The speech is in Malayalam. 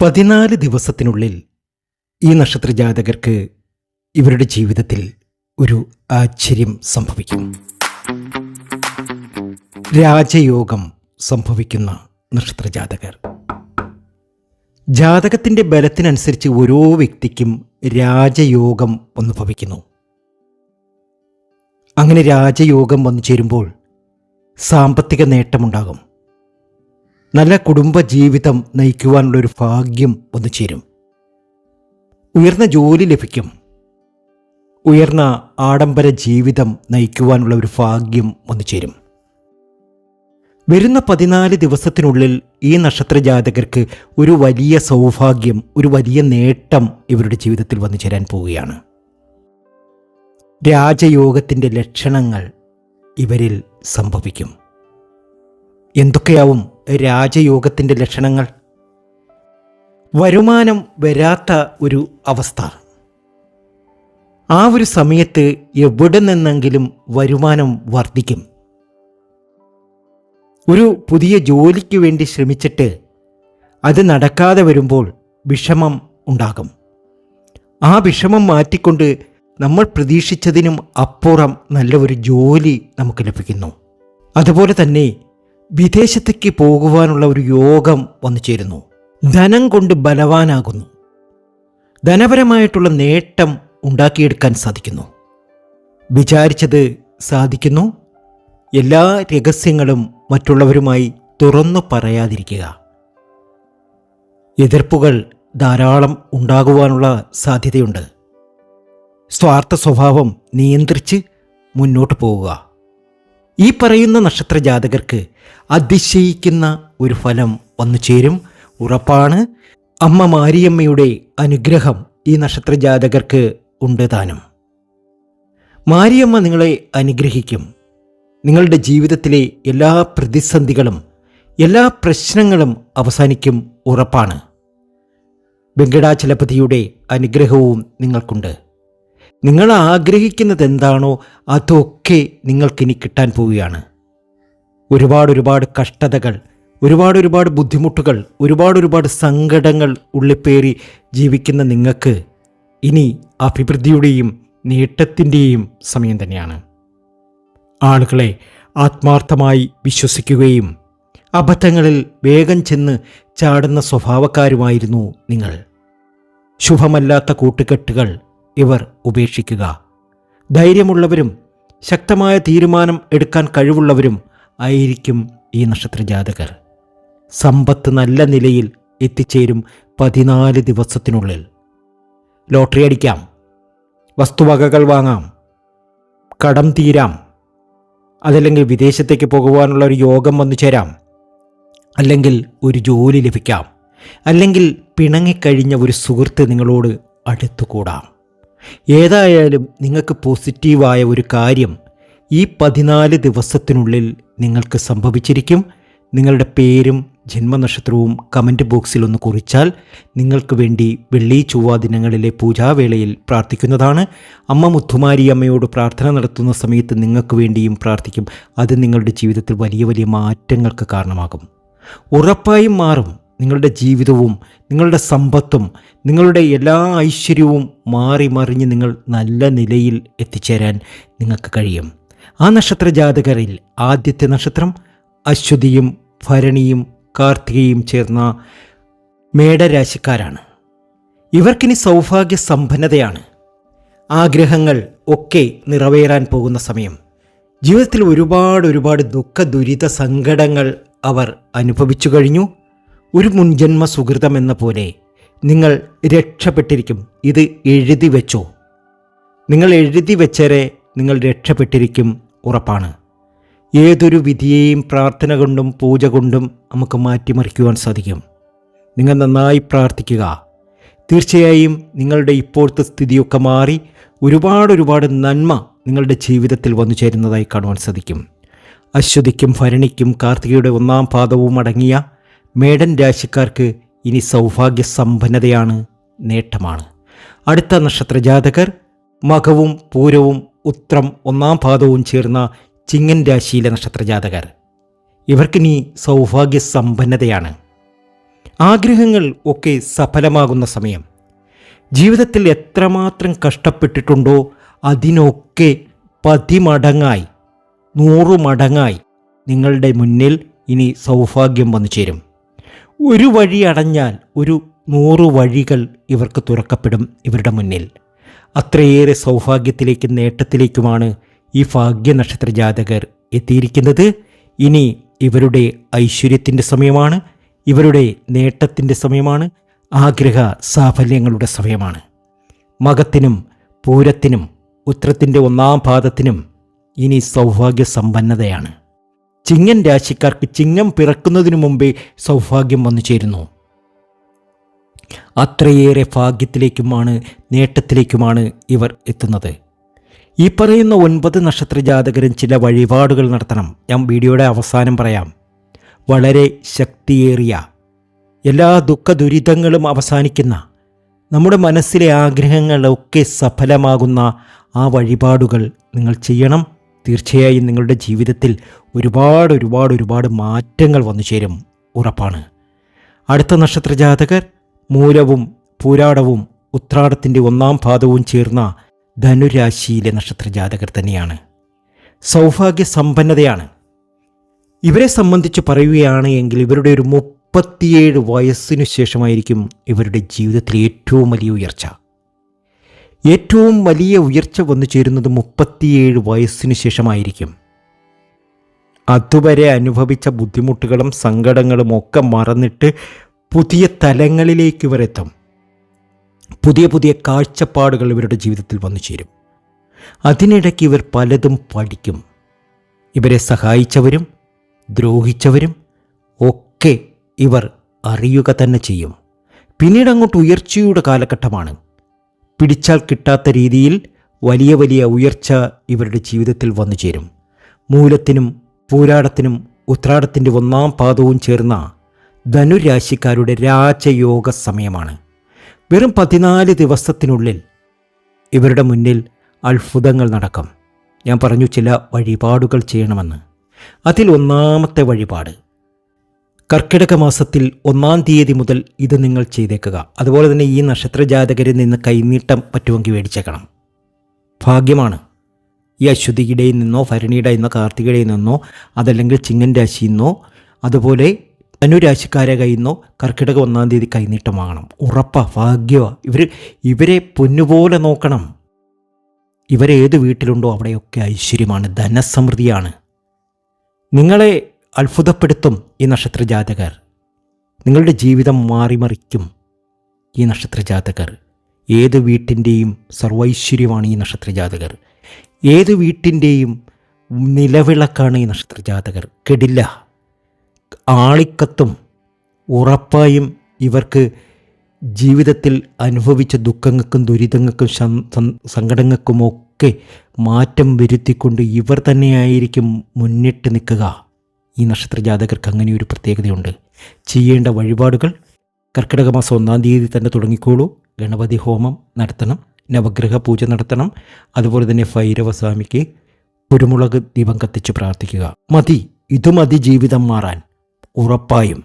പതിനാല് ദിവസത്തിനുള്ളിൽ ഈ നക്ഷത്ര ജാതകർക്ക് ഇവരുടെ ജീവിതത്തിൽ ഒരു ആശ്ചര്യം സംഭവിക്കും. രാജയോഗം സംഭവിക്കുന്ന നക്ഷത്ര ജാതകർ ജാതകത്തിന്റെ ബലത്തിനനുസരിച്ച് ഓരോ വ്യക്തിക്കും രാജയോഗം ഒന്ന് ഭവിക്കുന്നു അങ്ങനെ രാജയോഗം വന്നു ചേരുമ്പോൾ സാമ്പത്തിക നേട്ടമുണ്ടാകും. നല്ല കുടുംബ ജീവിതം നയിക്കുവാനുള്ളൊരു ഭാഗ്യം വന്നു ചേരും. ഉയർന്ന ജോലി ലഭിക്കും. ഉയർന്ന ആഡംബര ജീവിതം നയിക്കുവാനുള്ള ഒരു ഭാഗ്യം വന്നു ചേരും. വരുന്ന പതിനാല് ദിവസത്തിനുള്ളിൽ ഈ നക്ഷത്ര ജാതകർക്ക് ഒരു വലിയ സൗഭാഗ്യം ഒരു വലിയ നേട്ടം ഇവരുടെ ജീവിതത്തിൽ വന്നു ചേരാൻ പോവുകയാണ്. രാജയോഗത്തിന്റെ ലക്ഷണങ്ങൾ ഇവരിൽ സംഭവിക്കും. എന്തൊക്കെയാവും രാജയോഗത്തിന്റെ ലക്ഷണങ്ങൾ? വരുമാനം വരാത്ത ഒരു അവസ്ഥ. ആ ഒരു സമയത്ത് എവിടെ നിന്നെങ്കിലും വരുമാനം വർദ്ധിക്കും. ഒരു പുതിയ ജോലിക്ക് വേണ്ടി ശ്രമിച്ചിട്ട് അത് നടക്കാതെ വരുമ്പോൾ വിഷമം ഉണ്ടാകും. ആ വിഷമം മാറ്റിക്കൊണ്ട് നമ്മൾ പ്രതീക്ഷിച്ചതിനും അപ്പുറം നല്ല ഒരു ജോലി നമുക്ക് ലഭിക്കുന്നു. അതുപോലെ തന്നെ വിദേശത്തേക്ക് പോകുവാനുള്ള ഒരു യോഗം വന്നു ചേരുന്നു. ധനം കൊണ്ട് ബലവാനാകുന്നു. ധനപരമായിട്ടുള്ള നേട്ടം ഉണ്ടാക്കിയെടുക്കാൻ സാധിക്കുന്നു. വിചാരിച്ചത് സാധിക്കുന്നു. എല്ലാ രഹസ്യങ്ങളും മറ്റുള്ളവരുമായി തുറന്നു പറയാതിരിക്കുക. എതിർപ്പുകൾ ധാരാളം ഉണ്ടാകുവാനുള്ള സാധ്യതയുണ്ട്. സ്വാർത്ഥ സ്വഭാവം നിയന്ത്രിച്ച് മുന്നോട്ട് പോവുക. ഈ പറയുന്ന നക്ഷത്ര ജാതകർക്ക് അതിശയിക്കുന്ന ഒരു ഫലം വന്നു ചേരും. ഉറപ്പാണ്. അമ്മ മാരിയമ്മയുടെ അനുഗ്രഹം ഈ നക്ഷത്ര ജാതകർക്ക് ഉണ്ട് താനും. മാരിയമ്മ നിങ്ങളെ അനുഗ്രഹിക്കും. നിങ്ങളുടെ ജീവിതത്തിലെ എല്ലാ പ്രതിസന്ധികളും എല്ലാ പ്രശ്നങ്ങളും അവസാനിക്കും ഉറപ്പാണ്. വെങ്കടാചലപതിയുടെ അനുഗ്രഹവും നിങ്ങൾക്കുണ്ട്. നിങ്ങൾ ആഗ്രഹിക്കുന്നത് എന്താണോ അതൊക്കെ നിങ്ങൾക്കിനി കിട്ടാൻ പോവുകയാണ്. ഒരുപാട് ഒരുപാട് കഷ്ടതകൾ ഒരുപാട് ഒരുപാട് ബുദ്ധിമുട്ടുകൾ ഒരുപാട് ഒരുപാട് സങ്കടങ്ങൾ ഉള്ളിപ്പേറി ജീവിക്കുന്ന നിങ്ങൾക്ക് ഇനി അഭിവൃദ്ധിയുടെയും നേട്ടത്തിന്റെയും സമയം തന്നെയാണ്. ആളുകളെ ആത്മാർത്ഥമായി വിശ്വസിക്കുകയും അബദ്ധങ്ങളിൽ വേഗം ചെന്ന് ചാടുന്ന സ്വഭാവക്കാരുമായിരുന്നു നിങ്ങൾ. ശുഭമല്ലാത്ത കൂട്ടുകെട്ടുകൾ ഇവർ ഉപേക്ഷിക്കുക. ധൈര്യമുള്ളവരും ശക്തമായ തീരുമാനം എടുക്കാൻ കഴിവുള്ളവരും ആയിരിക്കും ഈ നക്ഷത്ര ജാതകർ സമ്പത്ത് നല്ല നിലയിൽ എത്തിച്ചേരും പതിനാല് ദിവസത്തിനുള്ളിൽ. ലോട്ടറി അടിക്കാം. വസ്തുവകകൾ വാങ്ങാം. കടം തീരാം. അതല്ലെങ്കിൽ വിദേശത്തേക്ക് പോകുവാനുള്ള ഒരു യോഗം വന്നു ചേരാം. അല്ലെങ്കിൽ ഒരു ജോലി ലഭിക്കാം. അല്ലെങ്കിൽ പിണങ്ങിക്കഴിഞ്ഞ ഒരു സുഹൃത്ത് നിങ്ങളോട് അടുത്തുകൂടാം. ഏതായാലും നിങ്ങൾക്ക് പോസിറ്റീവായ ഒരു കാര്യം ഈ പതിനാല് ദിവസത്തിനുള്ളിൽ നിങ്ങൾക്ക് സംഭവിച്ചിരിക്കും. നിങ്ങളുടെ പേരും ജന്മനക്ഷത്രവും കമന്റ് ബോക്സിൽ ഒന്ന് കുറിച്ചാൽ നിങ്ങൾക്ക് വേണ്ടി വെള്ളി ചൊവ്വ ദിനങ്ങളിലെ പൂജാവേളയിൽ പ്രാർത്ഥിക്കുന്നതാണ്. അമ്മ മുത്തുമാരി അമ്മയോട് പ്രാർത്ഥന നടത്തുന്ന സമയത്ത് നിങ്ങൾക്ക് വേണ്ടിയും പ്രാർത്ഥിക്കും. അത് നിങ്ങളുടെ ജീവിതത്തിൽ വലിയ വലിയ മാറ്റങ്ങൾക്ക് കാരണമാകും. ഉറപ്പായും മാറും. നിങ്ങളുടെ ജീവിതവും നിങ്ങളുടെ സമ്പത്തും നിങ്ങളുടെ എല്ലാ ഐശ്വര്യവും മാറി മറിഞ്ഞ് നിങ്ങൾ നല്ല നിലയിൽ എത്തിച്ചേരാൻ നിങ്ങൾക്ക് കഴിയും. ആ നക്ഷത്ര ജാതകരിൽ ആദ്യത്തെ നക്ഷത്രം അശ്വതിയും ഭരണിയും കാർത്തികയും ചേർന്ന മേടരാശിക്കാരാണ്. ഇവർക്കിനി സൗഭാഗ്യ സമ്പന്നതയാണ്. ആഗ്രഹങ്ങൾ ഒക്കെ നിറവേറാൻ പോകുന്ന സമയം. ജീവിതത്തിൽ ഒരുപാട് ഒരുപാട് ദുഃഖ ദുരിത സങ്കടങ്ങൾ അവർ അനുഭവിച്ചു കഴിഞ്ഞു. ഒരു മുൻജന്മ സുഹൃതം എന്ന പോലെ നിങ്ങൾ രക്ഷപ്പെട്ടിരിക്കും. ഇത് എഴുതി വെച്ചോ. നിങ്ങൾ എഴുതി വെച്ചരെ നിങ്ങൾ രക്ഷപ്പെട്ടിരിക്കും ഉറപ്പാണ്. ഏതൊരു വിധിയെയും പ്രാർത്ഥന കൊണ്ടും പൂജ കൊണ്ടും നമുക്ക് മാറ്റിമറിക്കുവാൻ സാധിക്കും. നിങ്ങൾ നന്നായി പ്രാർത്ഥിക്കുക. തീർച്ചയായും നിങ്ങളുടെ ഇപ്പോഴത്തെ സ്ഥിതിയൊക്കെ മാറി ഒരുപാട് ഒരുപാട് നന്മ നിങ്ങളുടെ ജീവിതത്തിൽ വന്നു ചേരുന്നതായി കാണുവാൻ സാധിക്കും. അശ്വതിക്കും ഭരണിക്കും കാർത്തികയുടെ ഒന്നാം പാദവും അടങ്ങിയ മേടൻ രാശിക്കാർക്ക് ഇനി സൗഭാഗ്യ സമ്പന്നതയാണ് നേട്ടമാണ്. അടുത്ത നക്ഷത്ര ജാതകർ മകവും പൂരവും ഉത്രം ഒന്നാം പാദവും ചേർന്ന ചിങ്ങൻ രാശിയിലെ നക്ഷത്ര ജാതകർ. ഇവർക്കിനി സൗഭാഗ്യ സമ്പന്നതയാണ് ആഗ്രഹങ്ങൾ ഒക്കെ സഫലമാകുന്ന സമയം. ജീവിതത്തിൽ എത്രമാത്രം കഷ്ടപ്പെട്ടിട്ടുണ്ടോ അതിനൊക്കെ പതിമടങ്ങായി നൂറുമടങ്ങായി നിങ്ങളുടെ മുന്നിൽ ഇനി സൗഭാഗ്യം വന്നു ചേരും ഒരു വഴി അടഞ്ഞാൽ ഒരു നൂറ് വഴികൾ ഇവർക്ക് തുറക്കപ്പെടും ഇവരുടെ മുന്നിൽ. അത്രയേറെ സൗഭാഗ്യത്തിലേക്കും നേട്ടത്തിലേക്കുമാണ് ഈ ഭാഗ്യ നക്ഷത്ര ജാതകർ എത്തിയിരിക്കുന്നത്. ഇനി ഇവരുടെ ഐശ്വര്യത്തിന്റെ സമയമാണ് ഇവരുടെ നേട്ടത്തിന്റെ സമയമാണ് ആഗ്രഹ സാഫല്യങ്ങളുടെ സമയമാണ്. മകത്തിനും പൂരത്തിനും ഉത്രത്തിന്റെ ഒന്നാം പാദത്തിനും ഇനി സൗഭാഗ്യ സമ്പന്നതയാണ് ചിങ്ങൻ രാശിക്കാർക്ക് ചിങ്ങം പിറക്കുന്നതിനു മുമ്പേ സൗഭാഗ്യം വന്നു ചേരുന്നു. അത്രയേറെ ഭാഗ്യത്തിലേക്കുമാണ് നേട്ടത്തിലേക്കുമാണ് ഇവർ എത്തുന്നത്. ഈ പറയുന്ന ഒൻപത് നക്ഷത്ര ജാതകരും ചില വഴിപാടുകൾ നടത്തണം. ഞാൻ വീഡിയോയുടെ അവസാനം പറയാം. വളരെ ശക്തിയേറിയ എല്ലാ ദുഃഖ ദുരിതങ്ങളും അവസാനിക്കുന്ന നമ്മുടെ മനസ്സിലെ ആഗ്രഹങ്ങളൊക്കെ സഫലമാകുന്ന ആ വഴിപാടുകൾ നിങ്ങൾ ചെയ്യണം. തീർച്ചയായും നിങ്ങളുടെ ജീവിതത്തിൽ ഒരുപാട് ഒരുപാട് ഒരുപാട് മാറ്റങ്ങൾ വന്നു ചേരും. ഉറപ്പാണ്. അടുത്ത നക്ഷത്ര ജാതകർ മൂലവും പൂരാടവും ഉത്രാടത്തിന്റെ ഒന്നാം പാദവും ചേർന്ന ധനുരാശിയിലെ നക്ഷത്ര ജാതകർ തന്നെയാണ്. സൗഭാഗ്യ സമ്പന്നതയാണ്. ഇവരെ സംബന്ധിച്ച് പറയുകയാണ് എങ്കിൽ ഇവരുടെ ഒരു മുപ്പത്തിയേഴ് വയസ്സിനു ശേഷമായിരിക്കും ഇവരുടെ ജീവിതത്തിലെ ഏറ്റവും വലിയ ഉയർച്ച. ഏറ്റവും വലിയ ഉയർച്ച വന്നു ചേരുന്നത് മുപ്പത്തിയേഴ് വയസ്സിന് ശേഷമായിരിക്കും. അതുവരെ അനുഭവിച്ച ബുദ്ധിമുട്ടുകളും സങ്കടങ്ങളും ഒക്കെ മറന്നിട്ട് പുതിയ തലങ്ങളിലേക്ക് ഇവരെത്തും പുതിയ പുതിയ കാഴ്ചപ്പാടുകൾ ഇവരുടെ ജീവിതത്തിൽ വന്നു ചേരും. അതിനിടയ്ക്ക് ഇവർ പലതും പഠിക്കും. ഇവരെ സഹായിച്ചവരും ദ്രോഹിച്ചവരും ഒക്കെ ഇവർ അറിയുക തന്നെ ചെയ്യും. പിന്നീട് അങ്ങോട്ട് ഉയർച്ചയുടെ കാലഘട്ടമാണ്. പിടിച്ചാൽ കിട്ടാത്ത രീതിയിൽ വലിയ വലിയ ഉയർച്ച ഇവരുടെ ജീവിതത്തിൽ വന്നു ചേരും. മൂലത്തിനും പൂരാടത്തിനും ഉത്രാടത്തിന്റെ ഒന്നാം പാദവും ചേർന്ന ധനുരാശിക്കാരുടെ രാജയോഗ സമയമാണ്. വെറും പതിനാല് ദിവസത്തിനുള്ളിൽ ഇവരുടെ മുന്നിൽ അത്ഭുതങ്ങൾ നടക്കും. ഞാൻ പറഞ്ഞു ചില വഴിപാടുകൾ ചെയ്യണമെന്ന്. അതിൽ ഒന്നാമത്തെ വഴിപാട് കർക്കിടക മാസത്തിൽ ഒന്നാം തീയതി മുതൽ ഇത് നിങ്ങൾ ചെയ്തേക്കുക. അതുപോലെ തന്നെ ഈ നക്ഷത്ര ജാതകരിൽ നിന്ന് കൈനീട്ടം പറ്റുമെങ്കിൽ മേടിച്ചേക്കണം. ഭാഗ്യമാണ്. ഈ അശ്വതിയുടെയിൽ നിന്നോ ഭരണിയുടെ നിന്നോ കാർത്തികയുടെ നിന്നോ അതല്ലെങ്കിൽ ചിങ്ങൻ രാശിയിൽ നിന്നോ അതുപോലെ ധനുരാശിക്കാരെ കയ്യിൽ നിന്നോ കർക്കിടക ഒന്നാം തീയതി കൈനീട്ടം വാങ്ങണം. ഉറപ്പ ഭാഗ്യമാ ഇവർ ഇവരെ പൊന്നുപോലെ നോക്കണം. ഇവരേത് വീട്ടിലുണ്ടോ അവിടെയൊക്കെ ഐശ്വര്യമാണ് ധനസമൃദ്ധിയാണ്. നിങ്ങളെ അത്ഭുതപ്പെടുത്തും ഈ നക്ഷത്ര ജാതകർ നിങ്ങളുടെ ജീവിതം മാറിമറിക്കും ഈ നക്ഷത്ര ജാതകർ ഏത് വീട്ടിന്റെയും സർവൈശ്വര്യമാണ് ഈ നക്ഷത്ര ജാതകർ ഏത് വീട്ടിന്റെയും നിലവിളക്കാണ് ഈ നക്ഷത്ര ജാതകർ കെടില്ല. ആളിക്കത്തും ഉറപ്പായും ഇവർക്ക് ജീവിതത്തിൽ അനുഭവിച്ച ദുഃഖങ്ങൾക്കും ദുരിതങ്ങൾക്കും സങ്കടങ്ങൾക്കുമൊക്കെ മാറ്റം വരുത്തിക്കൊണ്ട് ഇവർ തന്നെയായിരിക്കും മുന്നിട്ട് നിൽക്കുക. ഈ നക്ഷത്ര ജാതകർക്ക് അങ്ങനെ ഒരു പ്രത്യേകതയുണ്ട്. ചെയ്യേണ്ട വഴിപാടുകൾ കർക്കിടക മാസം ഒന്നാം തീയതി തന്നെ തുടങ്ങിക്കോളൂ. ഗണപതി ഹോമം നടത്തണം നവഗ്രഹ പൂജ നടത്തണം അതുപോലെ തന്നെ ഭൈരവസ്വാമിക്ക് കുരുമുളക് ദീപം കത്തിച്ച് പ്രാർത്ഥിക്കുക. മതി ഇതുമതി ജീവിതം മാറാൻ. ഉറപ്പായും.